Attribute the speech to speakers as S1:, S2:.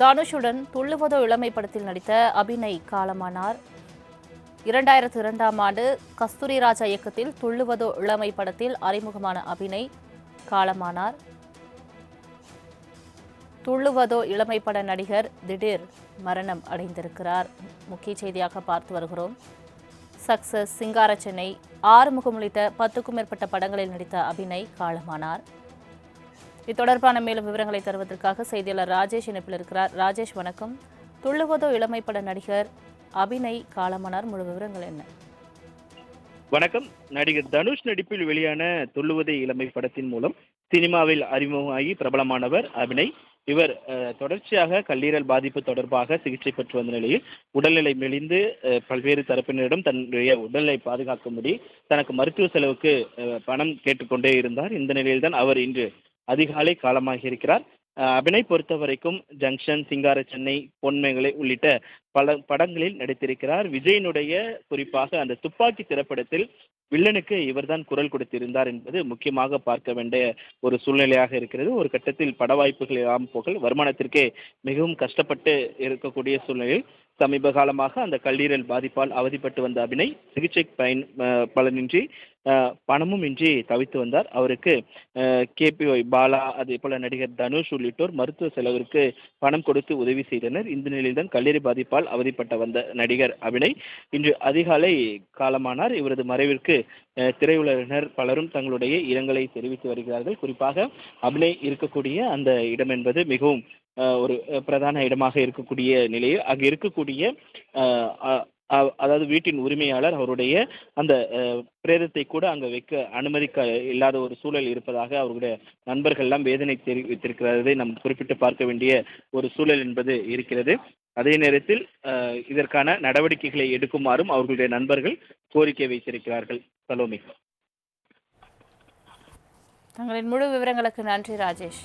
S1: தனுஷுடன் துள்ளுவதோ இளமை படத்தில் நடித்த அபிநய் காலமானார். இரண்டாயிரத்து இரண்டாம் ஆண்டு கஸ்தூரி ராஜா இயக்கத்தில் துள்ளுவதோ இளமை படத்தில் அறிமுகமான அபிநய் காலமானார். துள்ளுவதோ இளமை பட நடிகர் திடீர் மரணம் அடைந்திருக்கிறார். முக்கிய செய்தியாக பார்த்து வருகிறோம். சக்சஸ் சிங்கார சென்னை ஆறுமுகம் உள்ளிட்ட பத்துக்கும் மேற்பட்ட படங்களில் நடித்த அபிநய் காலமானார். தொடர்பான மேலும் விவரங்களை தருவதற்காக செய்தியாளர் ராஜேஷ் இணைப்பில் இருக்கிறார். ராஜேஷ் வணக்கம். துள்ளுவதோ இளமை பட நடிகர் அபிநய் காலமானார். முழு விவரங்கள் என்ன?
S2: வணக்கம். நடிகர் தனுஷ் நடிப்பில் வெளியான துள்ளுவதே இளமை படத்தின் மூலம் சினிமாவில் அறிமுகமாகி பிரபலமானவர் அபிநய். இவர் தொடர்ச்சியாக கல்லீரல் பாதிப்பு தொடர்பாக சிகிச்சை பெற்று வந்த நிலையில் உடல்நிலை மெலிந்து பல்வேறு தரப்பினரிடம் தன்னுடைய உடல்நிலை பாதுகாக்கும்படி தனக்கு மருத்துவ செலவுக்கு பணம் கேட்டுக்கொண்டே இருந்தார். இந்த நிலையில்தான் அவர் இன்று அதிகாலை காலமாகி இருக்கிறார் அபிநய் பொறுத்த வரைக்கும் ஜங்ஷன் சிங்கார சென்னை பொன்மைகளை உள்ளிட்ட பல படங்களில் நடித்திருக்கிறார். விஜயனுடைய குறிப்பாக அந்த துப்பாக்கி திரைப்படத்தில் வில்லனுக்கு இவர்தான் குரல் கொடுத்திருந்தார் என்பது முக்கியமாக பார்க்க வேண்டிய ஒரு சூழ்நிலையாக இருக்கிறது. ஒரு கட்டத்தில் பட வாய்ப்புகள் இல்லாமல் போக வருமானத்திற்கே மிகவும் கஷ்டப்பட்டு இருக்கக்கூடிய சூழ்நிலையில் சமீப காலமாக அந்த கல்லீரல் பாதிப்பால் அவதிப்பட்டு வந்த அபினை சிகிச்சை பயன் பலனின்றி பணமும் இன்றி தவித்து வந்தார். அவருக்கு கேபிஒய் பாலா அதே போல நடிகர் தனுஷ் உள்ளிட்டோர் மருத்துவ செலவிற்கு பணம் கொடுத்து உதவி செய்தனர். இந்த நிலையில்தான் கல்லீரல் பாதிப்பால் அவதிப்பட்ட வந்த நடிகர் அபினை இன்று அதிகாலை காலமானார். இவரது மறைவிற்கு திரையுலகினர் பலரும் தங்களுடைய இரங்கலை தெரிவித்து வருகிறார்கள். குறிப்பாக அபினை இருக்கக்கூடிய அந்த இடம் என்பது மிகவும் ஒரு பிரதான இடமாக இருக்கக்கூடிய நிலையில் அங்கு இருக்கக்கூடிய அதாவது வீட்டின் உரிமையாளர் அவருடைய அந்த பிரேதத்தை கூட அங்கே வைக்க அனுமதிக்க இல்லாத ஒரு சூழல் இருப்பதாக அவருடைய நண்பர்கள் எல்லாம் வேதனை தெரிவித்திருக்கிறதை நாம் குறிப்பிட்டு பார்க்க வேண்டிய ஒரு சூழல் என்பது இருக்கிறது. அதே நேரத்தில் இதற்கான நடவடிக்கைகளை எடுக்குமாறும் அவர்களுடைய நண்பர்கள் கோரிக்கை வைத்திருக்கிறார்கள். சலோமி.
S1: தங்களின் முழு விவரங்களுக்கு நன்றி ராஜேஷ்.